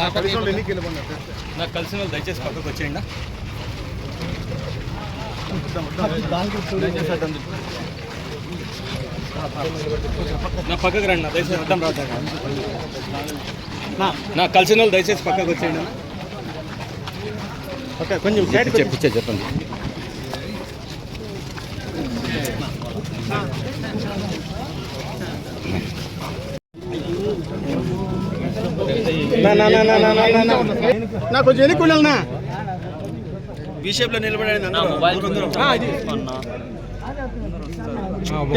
నాకు కలిసిన వాళ్ళు దయచేసి పక్కకు వచ్చేయండి. నా పక్కకు రండి నా దయచేసి అడ్డం రావద్దు నాకు కలిసిన వాళ్ళు దయచేసి పక్కకు వచ్చేయండి. అన్న. కొంచెం సైడ్ చెప్పించే చెప్పండి. నాకు కొంచెం ఎనికి వెళ్ళాలనా బీషేప్లో నిలబడేది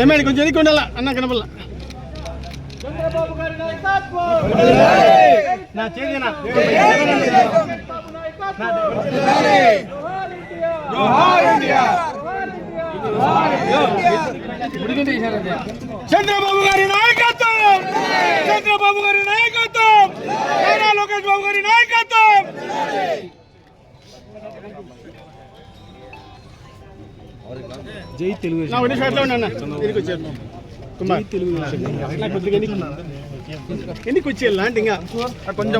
ఏమైంది కొంచెం ఎనికి ఉండాలా? అన్న కనపల్ల నా చేదినా జోహార్ ఇండియా. జోహార్ చంద్రబాబు గారి నాయకత్వం! చంద్రబాబు గారి నాయకత్వం! నారా లోకేష్ బాబు గారి నాయకత్వం! జై తెలుగు జై తెలుగు ఎన్ని ఇంకా? కొంచెం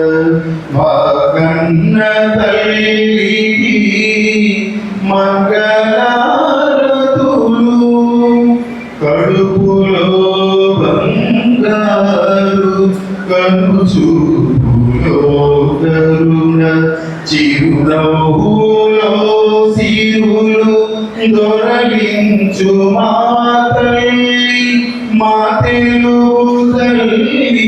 దొరలించు మా తల్లి మా తెలుగు తల్లికి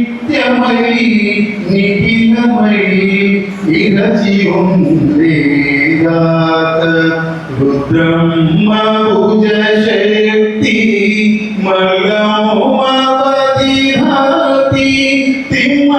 നിത്യമഴി നിഖിലമഴി ഇരചിയുണ്ടേതാത്ത രുദ്രംഭുജശക്തി മംഗമോമപതിഹാതി തിമ്മ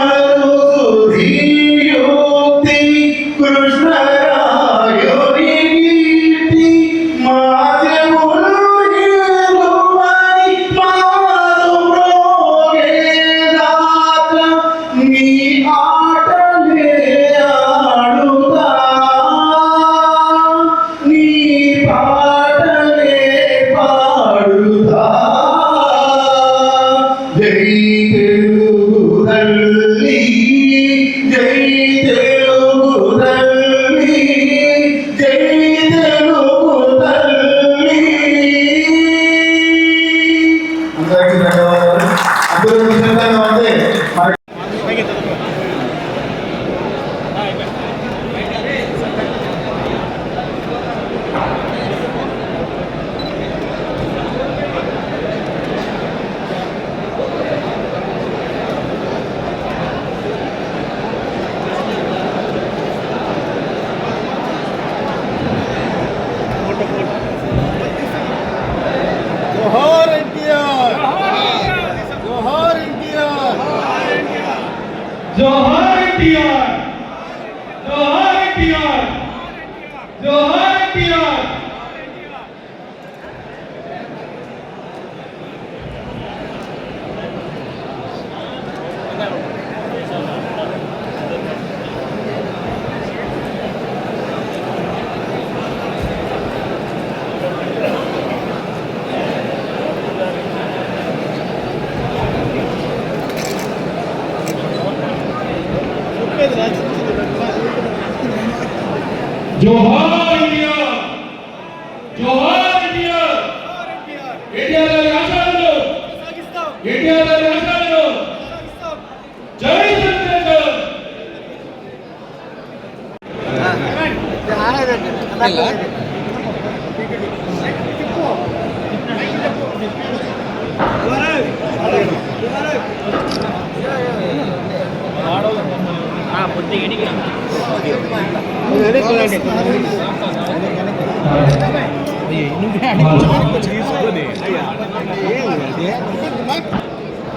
జోహార్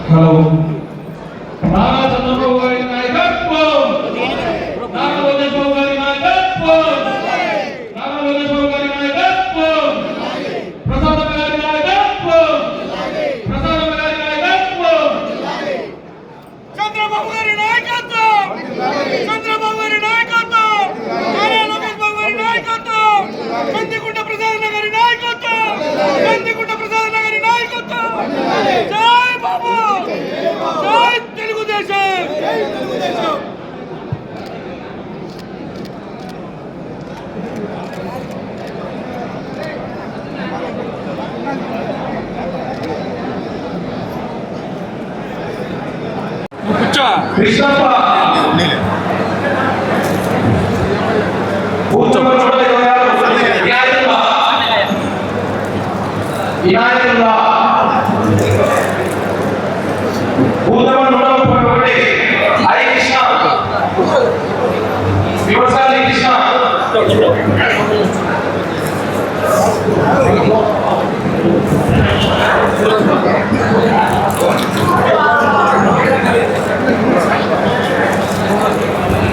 Hello. కూర్చో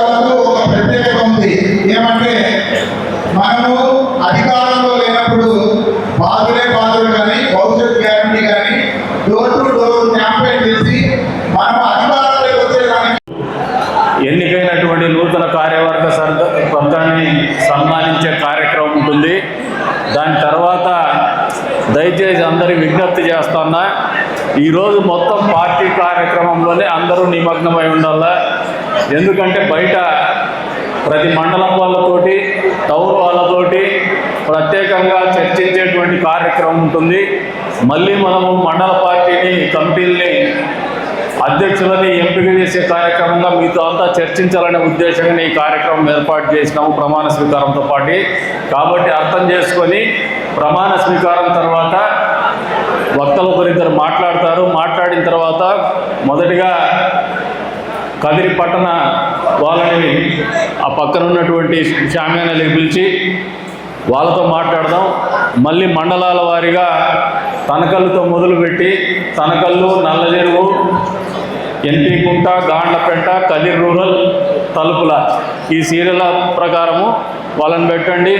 మనకు ఒక ప్రత్యేకత ఉంది ఏమంటే మనము అధికారంలో లేనప్పుడు బాధులే బాధలు కానీ భవిష్యత్ గ్యారంటీ కానీ డోర్ క్యాంపెయిన్ చేసి మనం అధికారంలోకి వచ్చేదానికి ఎన్నికైనటువంటి నూతన కార్యవర్గ సర్గ వర్గాన్ని సన్మానించే కార్యక్రమం ఉంటుంది దాని తర్వాత దయచేసి అందరి విజ్ఞప్తి చేస్తున్నా ఈరోజు మొత్తం పార్టీ కార్యక్రమంలోనే అందరూ నిమగ్నమై ఉండాలా ఎందుకంటే బయట ప్రతి మండలం వాళ్ళతోటి టౌన్ వాళ్ళతోటి ప్రత్యేకంగా చర్చించేటువంటి కార్యక్రమం ఉంటుంది మళ్ళీ మనము మండల పార్టీని కమిటీల్ని అధ్యక్షులని ఎంపిక చేసే కార్యక్రమంగా మీతో అంతా చర్చించాలనే ఉద్దేశంగా ఈ కార్యక్రమం ఏర్పాటు చేసినాము ప్రమాణ స్వీకారంతో పాటు. కాబట్టి అర్థం చేసుకొని ప్రమాణ స్వీకారం తర్వాత వక్తలు ఒకరిద్దరు మాట్లాడతారు. మాట్లాడిన తర్వాత మొదటిగా కదిరి పట్టణ వాళ్ళని ఆ పక్కన ఉన్నటువంటి షామ్యానాలకు పిలిచి వాళ్ళతో మాట్లాడదాం. మళ్ళీ మండలాల వారీగా తనకల్లుతో మొదలుపెట్టి తనకల్లు నల్లజెరువు ఎన్టీ కుంట గాండ్లపెంట కదిర్ రూరల్ తలుపుల. ఈ సీరియల్ ప్రకారము వాళ్ళని పెట్టండి.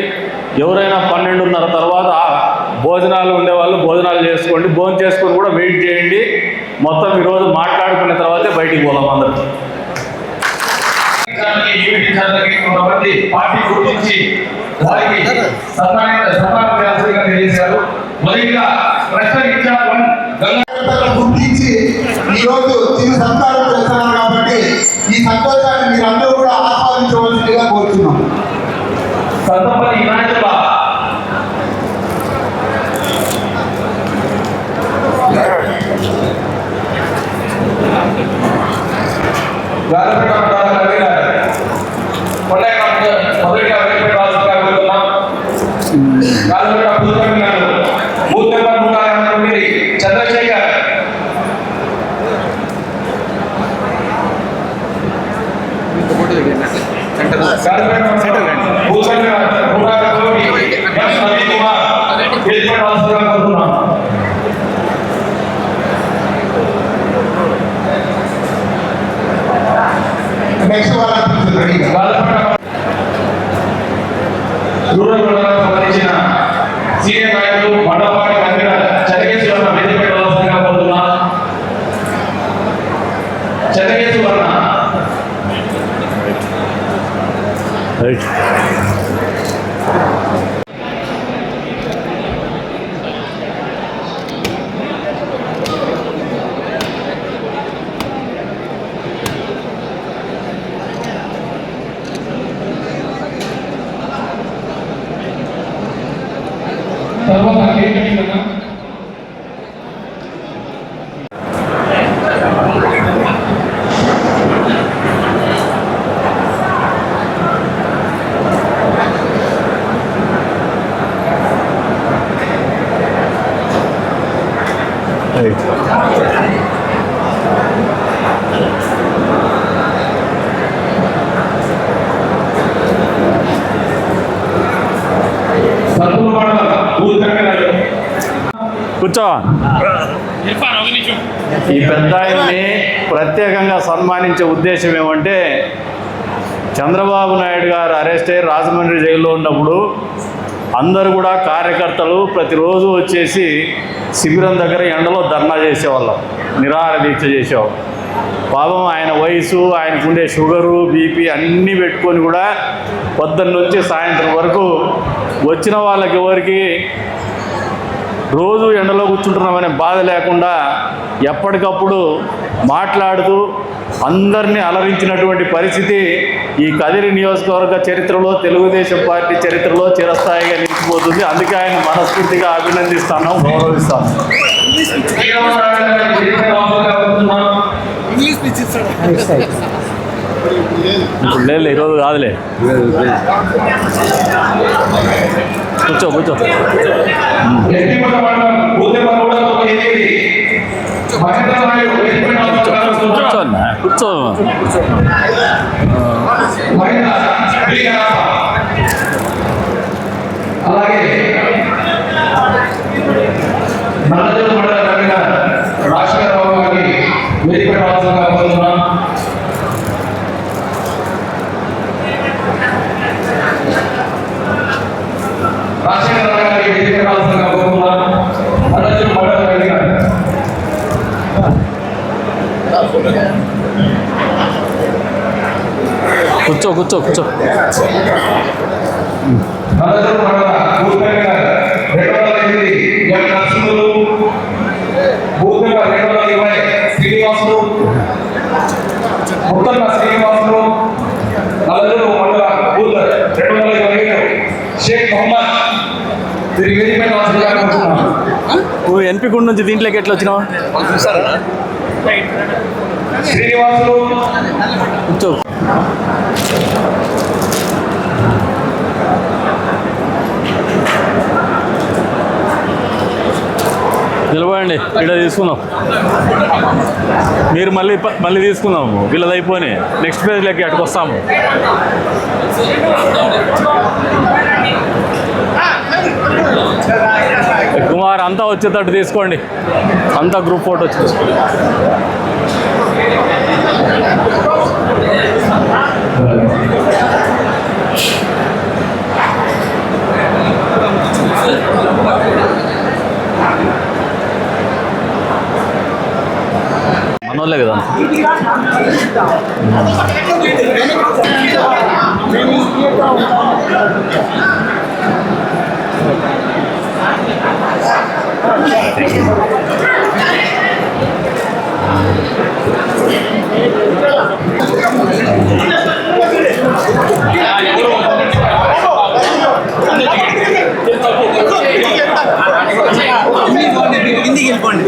ఎవరైనా పన్నెండున్నర తర్వాత భోజనాలు ఉండేవాళ్ళు భోజనాలు చేసుకోండి. భోజనం చేసుకొని కూడా వెయిట్ చేయండి. మొత్తం ఈరోజు మాట్లాడుకున్న తర్వాతే బయటికి పోదాం అందరికీ పార్టీ గుర్తించి వారికి సన్మానిత సన్మానం చేయాల్సిందిగా తెలియజేశారు. మొదటిగా గుర్తించి ఈ రోజు చిరు సత్కారం చేస్తున్నారు కాబట్టి ఈ సంతోషాన్ని మీరందరూ కూడా ఆస్వాదించవలసిందిగా కోరుతున్నాం. సంతపల్లి వినాయకుల మొదటిగా వెంకటరాజుగా కోరుతున్నాం వెంకటరాజుగా కోరుతున్నాం నెక్స్ట్ వాళ్ళని పిలుస్తుంది రూరల్ మండలానికి సంబంధించిన సీనియర్ కూర్చో. ఈ పెద్ద ఆయన్ని ప్రత్యేకంగా సన్మానించే ఉద్దేశం ఏమంటే చంద్రబాబు నాయుడు గారు అరెస్ట్ అయ్యి రాజమండ్రి జైల్లో ఉన్నప్పుడు అందరూ కూడా కార్యకర్తలు ప్రతిరోజు వచ్చేసి శిబిరం దగ్గర ఎండలో ధర్నా చేసేవాళ్ళం నిరాహార దీక్ష చేసేవాళ్ళం. పాపం ఆయన వయసు ఆయనకుండే షుగరు బీపీ అన్నీ పెట్టుకొని కూడా పొద్దున్న నుంచి సాయంత్రం వరకు వచ్చిన వాళ్ళకి ఎవరికి రోజు ఎండలో కూర్చుంటున్నామనే బాధ లేకుండా ఎప్పటికప్పుడు మాట్లాడుతూ అందరినీ అలరించినటువంటి పరిస్థితి ఈ కదిరి నియోజకవర్గ చరిత్రలో తెలుగుదేశం పార్టీ చరిత్రలో చిరస్థాయిగా నిలిచిపోతుంది. అందుకే ఆయన మనస్ఫూర్తిగా అభినందిస్తాను గౌరవిస్తాను. ఇప్పుడు లేదు ఈరోజు కాదులే. కూర్చో కూర్చో. కూర్చో అన్న కూర్చో. అలాగే నల్లజల మండల కన్వీనర్ రాజశేఖర బాబు గారిని వేదిక పెట్టవలసిందిగా కోరుతున్నాం రాజశేఖర రావు గారిని వేదిక పెట్టవలసిందిగా కోరుతున్నాం నల్లజల మండల కన్వీనర్ కూర్చో కూర్చో కూర్చో నల్లజల మండల బూత్ నెంబర్ రెండు వందల ఎనిమిది ఎం నరసింహులు బూత్ నెంబర్ రెండు వందల ఇరవై శ్రీనివాసులు ముత్తన్న శ్రీనివాసులు నల్లజల మండల బూత్ రెండు వందల ఇరవై ఏడు షేక్ మొహమ్మద్ తిరిగి. నువ్వు ఎన్పి గుండు నుంచి దీంట్లోకి ఎట్లా వచ్చినావు శ్రీనివాసులు. నిలబడండి ఇక్కడ తీసుకుందాం. మీరు మళ్ళీ మళ్ళీ తీసుకుందాము వీళ్ళది అయిపోయి నెక్స్ట్ పేజ్లోకి అటుకు వస్తాము. కుమార్ అంతా వచ్చేటట్టు తీసుకోండి. అంతా గ్రూప్ ఫోటో వచ్చి తీసుకోండి మనోళ్ళే కదా Thank you. వెళ్ళిపోండి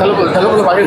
తలుపు తలుపులు పడి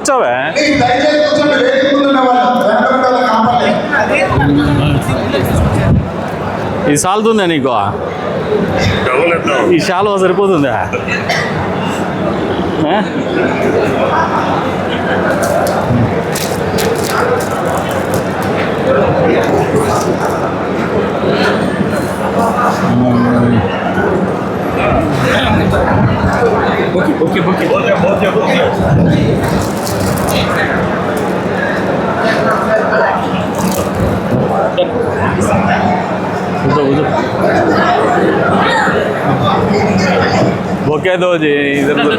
కూర్చోవే. ఇది సాలుతుందా నీకు? ఈ శాలువ సరిపోతుందా? Boki, boki, boki. Boki, boki, boki. उधर उधर बोके दो जी इधर उधर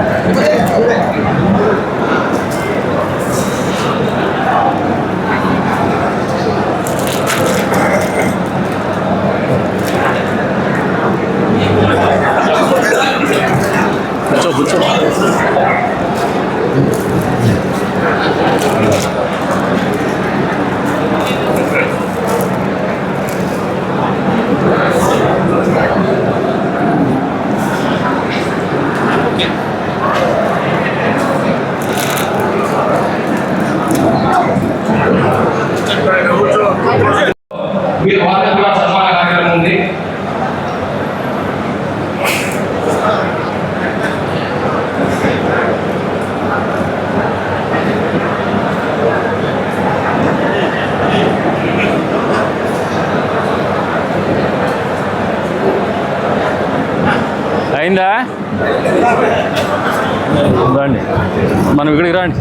మనం ఇక్కడికి రాండి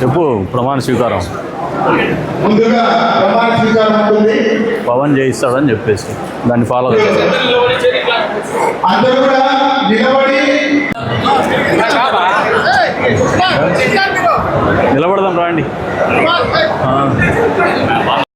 చెప్పు ప్రమాణ స్వీకారం. పవన్ జయిస్తాడని చెప్పేసి. దాన్ని ఫాలో నిలబడదాం రాండి.